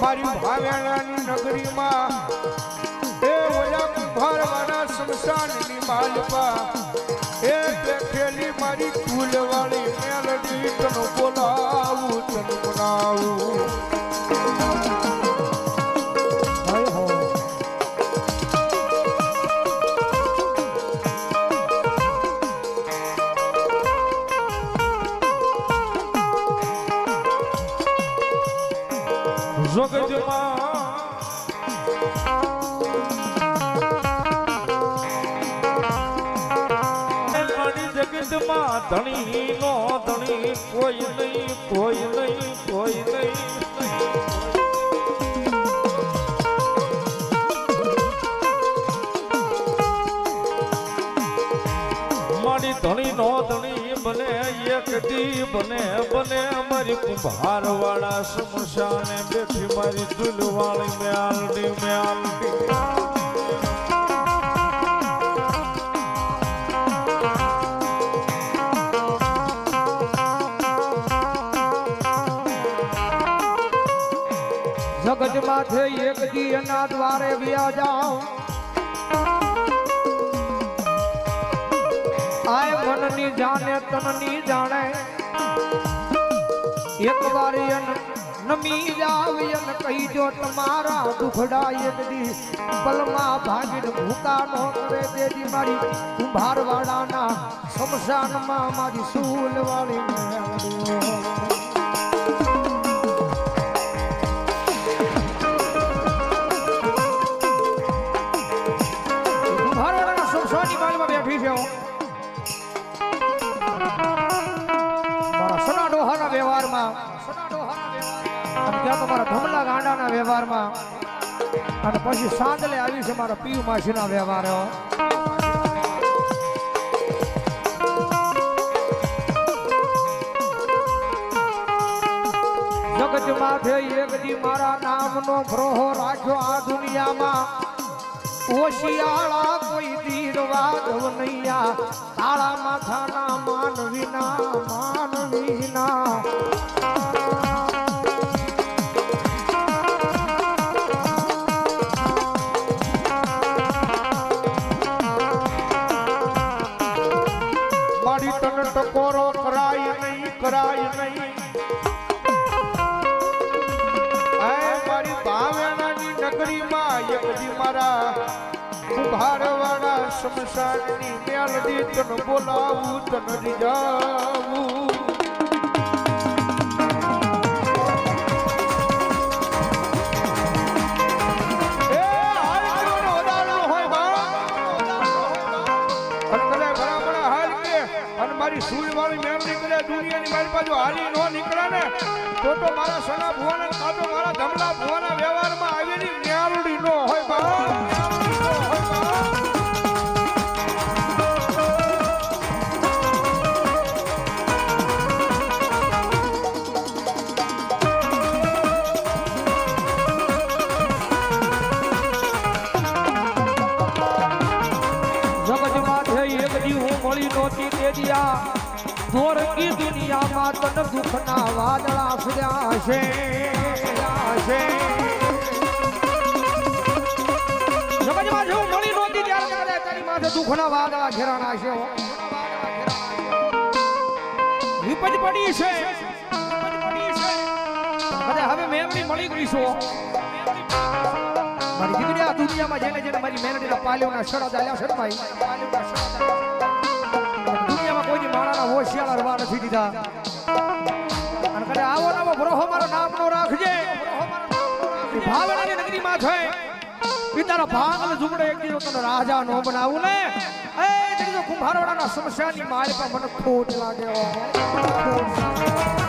મારી ભાવેણાની નગરીમાં એ ઓલા કુંભારવાના સ્મશાનની માલપા એ બેઠેલી મારી કુલવાળી મેલડી તને બોલાવું, તને બનાવું જગતમાં મારી જગતમાં ધણી નો ધણી કોઈ નહીં કોઈ નહીં કોઈ નહીં મારી ધણી નો ધણી બને, એક દી બને બને મારી કુંભાર વાળા સમશાને બેઠી મારી દુલવાળી મ્યાલડી મ્યાલડી જગત માથે એક દી એના દ્વારે વ્યા જાઓ. આય મનની જાણે, તનની જાણે. એક વાર એન નમી જાવ, એન કહી જો તમારા દુખડા એક દી પલમાં ભાગીને ભૂકા નો કરે દેદી મારી કુંભાર વાળાના શમશાનમાં મારી સૂલ વ્યવહારમાં. ત્યાં તો મારા ધમલા ગાંડાના વ્યવહારમાં. અને પછી સાંજલે આવી છે મારા પીયુ માસીના વ્યવહાર. જગતમાં માથે એક દી મારા નામનો ભ્રોહો રાખ્યો આ દુનિયામાં. ઓશિયાળા કોઈ તીર વાગવ નૈયા તાળા માથાના માનવીના માનવીના. મારી તને ટકોરો કરાય નહીં કરાય નહીં. એક મારા કુંભારવાળા શમશાનની મેલડી તને બોલાવું, તને અને મારી સૂળ વાળી મેમરી કરે દુનિયાની મારી બાજુ હારી નો નીકળે ને તો મારા સોના ભુવાના કાં તો મારા ધમલા ભુવાના વ્યવહારમાં આવેલી ન્યારુડી નો હોય બા. જગત માથે એક દી હું મળી નહોતી તે દિયા. દોરકી દુનિયામાં તન દુઃખના વાદળા ફર્યા છે છે. જગત જો મળી નહોતી ત્યારે તારી માથે દુઃખના વાદળા ઘેરાણા છે વિપજ પડી છે. કદાચ હવે મેમરી મળી ગઈ છો મારી દીકરી આ દુનિયામાં જેને જેને મારી મેલડીના પાલ્યોના સડા ચાલ્યા છે ને ભાઈ? દુનિયામાં કોઈની હોશિયાર રવા નથી દીધા અને કદાચ આવો નવો બ્રોહો મારો નામનો રાખજે ભાવનાની નગરીમાં છે એ તારા ભાંગલ ઝુમડે એક દિવસ તને રાજા નો બનાવું ને એ કુંભારવાડાના સમસ્યાની માલ પર મને ખોટ લાગે. ખોટ.